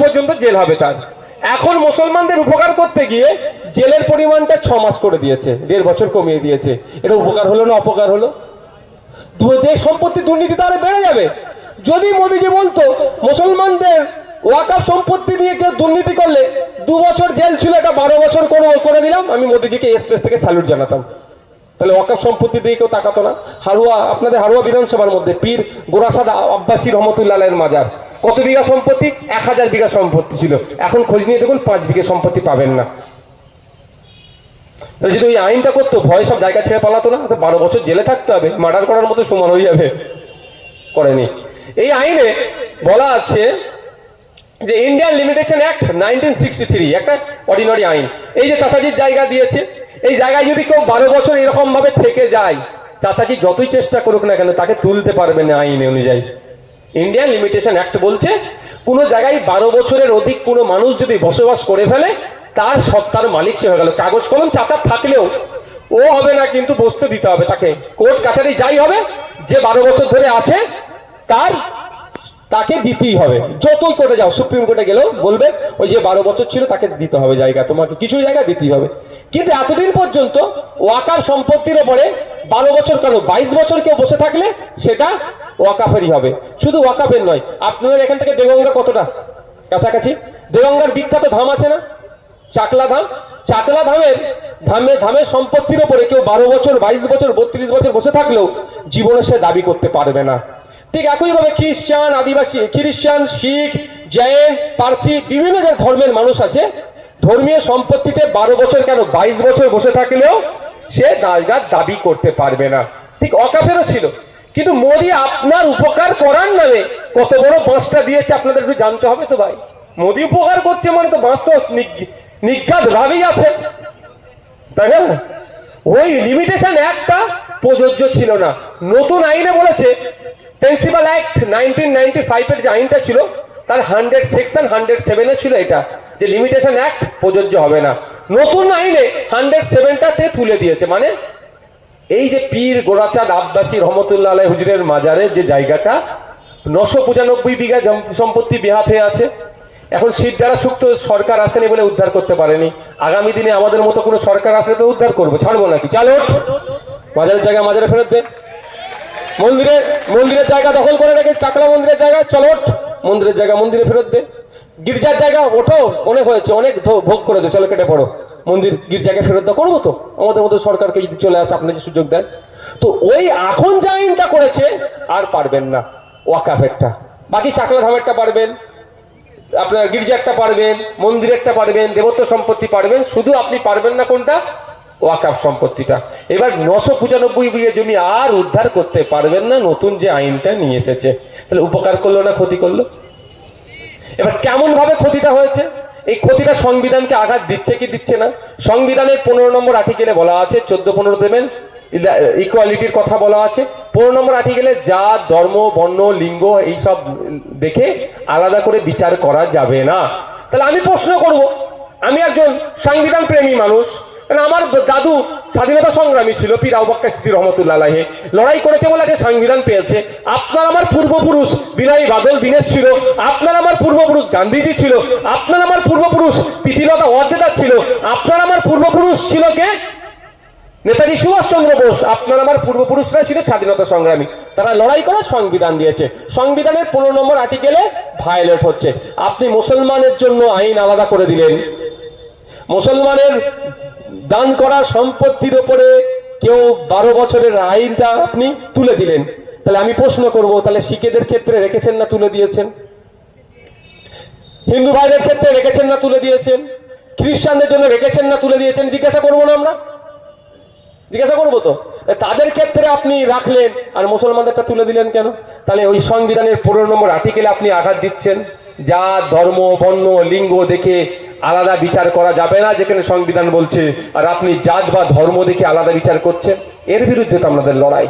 পর্যন্ত জেল হবে তার। এখন মুসলমানদের উপকার করতে গিয়ে জেলের পরিমাণটা ছ মাস করে দিয়েছে, দেড় বছর কমিয়ে দিয়েছে। এটা উপকার হলো না অপকার হলো? দেশ সম্পত্তি দুর্নীতি তাহলে বেড়ে যাবে। যদি মোদিজি বলতো, মুসলমানদের ওয়াকাফ সম্পত্তি দিয়ে কেউ দুর্নীতি করলে দু বছর জেল ছিল, এটা বারো বছর করে করে দিলাম, আমি মোদিজিকে স্টেজ থেকে স্যালুট জানাতাম। তাহলে ওয়াকাফ সম্পত্তি দিয়ে কেউ তাকাতো না। হারুয়া, আপনাদের হারুয়া বিধানসভার মধ্যে পীর গোরাসাদ আব্বাসী রহমতুল্লাহ মাজার। কত বিঘা সম্পত্তি? এক হাজার বিঘা সম্পত্তি ছিল। এখন খোঁজ নিয়ে দেখুন পাঁচ বিঘা সম্পত্তি পাবেন না। যদি ওই আইনটা করতো ভয় সব জায়গা ছেড়ে পালাতো না? আচ্ছা, বারো বছর জেলে থাকতে হবে মার্ডার করার মতো সমান হয়ে যাবে। করেনি। এই আইনে বলা আছে যে Indian limitation act nineteen sixty three একটা অর্ডিনারি আইন। এই যে চাচাজির জায়গা দিয়েছে এই জায়গায় যদি কেউ বারো বছর এরকম ভাবে থেকে যায় চাচাজি যতই চেষ্টা করুক না কেন তাকে তুলতে পারবে না আইন অনুযায়ী। ইন্ডিয়ান লিমিটেশন অ্যাক্ট বলছে, কোনো জায়গায় বারো বছরের অধিক কোনো মানুষ যদি বসবাস করে ফেলে, তার সত্তার মালিক সে হয়ে গেল। কাগজ কলম চাচা থাকলেও ও হবে না, কিন্তু বসতে দিতে হবে তাকে। কোর্ট কাছারি যাই হবে, যে বারো বছর ধরে আছে, তার তাকে দিতেই হবে। যতই কোর্টে যাও, সুপ্রিম কোর্টে গেলেও বলবে, ওই যে বারো বছর ছিল তাকে দিতে হবে জায়গা, তোমাকে কিছু জায়গা দিতেই হবে। কিন্তু এতদিন পর্যন্ত ওয়াকার সম্পত্তির ওপরে বারো বছর কেন, বাইশ বছর কেউ বসে থাকলে, সেটা ওয়াকাফেরই হবে। শুধু ওয়াকাফের নয়, আপনাদের এখান থেকে দেগঙ্গা কতটা? কাছাকাছি? দেগঙ্গার বিখ্যাত ধাম আছে না? চাকলা ধাম? চাকলা ধামের, ধামে, ধামের সম্পত্তির ওপরে কেউ বারো বছর, বাইশ বছর, বত্রিশ বছর বসে থাকলেও জীবনে সে দাবি করতে পারবে না। ঠিক একইভাবে খ্রিস্টান, আদিবাসী, খ্রিস্টান, শিখ, জৈন, পার্সি, বিভিন্ন যে ধর্মের মানুষ আছে, ধর্মীয় সম্পত্তিতে বারো বছর কেন বাইশ বছর বসে থাকলেও সে দায়গার দাবি করতে পারবে না। ঠিক অকাফেরও ছিল। কিন্তু মোদি আপনার উপকার করার নামে কত বড় বাঁশটা দিয়েছে, আপনাদের একটু জানতে হবে তো ভাই। মোদি উপকার করছে মানে তো বাঁশ তো নিজ্ঞাত ভাবেই আছে তাই না? ওই লিমিটেশন একটা প্রযোজ্য ছিল না। নতুন আইনে বলেছে প্রিন্সিপাল অ্যাক্ট নাইনটিন নাইনটি ফাইভের যে আইনটা ছিল, তার হান্ড্রেড সেকশন হান্ড্রেড সেভেনে ছিল এটা, যে লিমিটেশন অ্যাক্ট প্রযোজ্য হবে না। নতুন আইনে হান্ড্রেড সেভেনটাতে তুলে দিয়েছে মানে এই যে পীর গোড়াচাঁদ আব্বাসী রহমতুল্লাহ আলাই হুজুরের মাজারে যে জায়গাটা, নশো পঁচানব্বই বিঘা সম্পত্তি বেহাত হয়ে আছে। এখন সিট যারা সুক্ত সরকার আসেনি বলে উদ্ধার করতে পারেনি। আগামী দিনে আমাদের মতো কোনো সরকার আসলে তো উদ্ধার করব। ছাড়বো নাকি? চালো মাজারের জায়গা মাজারে ফেরত দে। মন্দিরে, মন্দিরের জায়গা দখল করে রেখে চাকলা মন্দিরের জায়গা, চলো। মন্দিরের জায়গা মন্দিরে ফেরত দে। গির্জার জায়গা ওঠো অনেক হয়েছে, অনেক ভোগ করেছে, চলো কেটে পড়ো। মন্দির, গির্জাকে ফেরত দাও, করব তো? আমাদের মতো সরকারকে যদি চলে আসে আপনাকে সুযোগ দেন। তো ওই এখন যা আইনটা করেছে, আর পারবেন না ওয়াকাফেরটা বাকি চাকলা ধামেরটা পারবেন, আপনার গির্জারটা পারবেন মন্দিরেরটা পারবেন, দেবত্ব সম্পত্তি পারবেন, শুধু আপনি পারবেন না কোনটা? ওয়াকাফ সম্পত্তিটা। এবার নশো পঁচানব্বই বিঘে জমি আর উদ্ধার করতে পারবেন না নতুন যে আইনটা নিয়ে এসেছে। তাহলে উপকার করল না ক্ষতি করল? এবার কেমন ভাবে ক্ষতিটা হয়েছে? এই ক্ষতিটা সংবিধানকে আঘাত দিচ্ছে কি দিচ্ছে না? সংবিধানের পনেরো নম্বর আর্টিকেলে বলা আছে, চোদ্দ পনেরো দেবেন ইকুয়ালিটির কথা বলা আছে। পনেরো নম্বর আর্টিকেলে জাত ধর্ম, বর্ণ, লিঙ্গ এইসব দেখে আলাদা করে বিচার করা যাবে না। তাহলে আমি প্রশ্ন করব, আমি একজন সংবিধান প্রেমী মানুষ আমার দাদু স্বাধীনতা সংগ্রামী ছিল পীর সিদ্দি রহমতুল্লাহ লড়াই করেছে বলে আজকে সংবিধান পেয়েছে। আপনার আমার পূর্বপুরুষ বিনয়ী বাদল দীনেশ ছিল। আপনার আমার পূর্বপুরুষ গান্ধীজি ছিল। আপনার আমার পূর্বপুরুষ প্রীতিলতা ওয়াদ্দেদার ছিল। আপনার আমার পূর্বপুরুষ ছিল কে? নেতাজি সুভাষচন্দ্র বোস। আপনার আমার পূর্বপুরুষরা ছিল স্বাধীনতা সংগ্রামী। তারা লড়াই করে সংবিধান দিয়েছে। সংবিধানের পনেরো নম্বর আর্টিকেলে ভায়োলেট হচ্ছে। আপনি মুসলমানের জন্য আইন আলাদা করে দিলেন। মুসলমানের দান করা সম্পত্তির ওপরে কেউ বারো বছরের আইনটা আপনি তুলে দিলেন। তাহলে আমি প্রশ্ন করব, তাহলে শিখেদের ক্ষেত্রে রেখেছেন না তুলে দিয়েছেন? হিন্দু ভাইদের ক্ষেত্রে রেখেছেন না তুলে দিয়েছেন? খ্রিস্টানদের জন্য রেখেছেন না তুলে দিয়েছেন? জিজ্ঞাসা করব না আমরা? জিজ্ঞাসা করব তো? তাদের ক্ষেত্রে আপনি রাখলেন, আর মুসলমানদেরটা তুলে দিলেন কেন? তাহলে ওই সংবিধানের পনেরো নম্বর আর্টিকেলে আপনি আঘাত দিচ্ছেন। যা ধর্ম, বর্ণ, লিঙ্গ দেখে আলাদা বিচার করা যাবে না, যেখানে সংবিধান বলছে, আর আপনি জাত বা ধর্ম দেখে আলাদা বিচার করছেন। এর বিরুদ্ধে তো আমাদের লড়াই।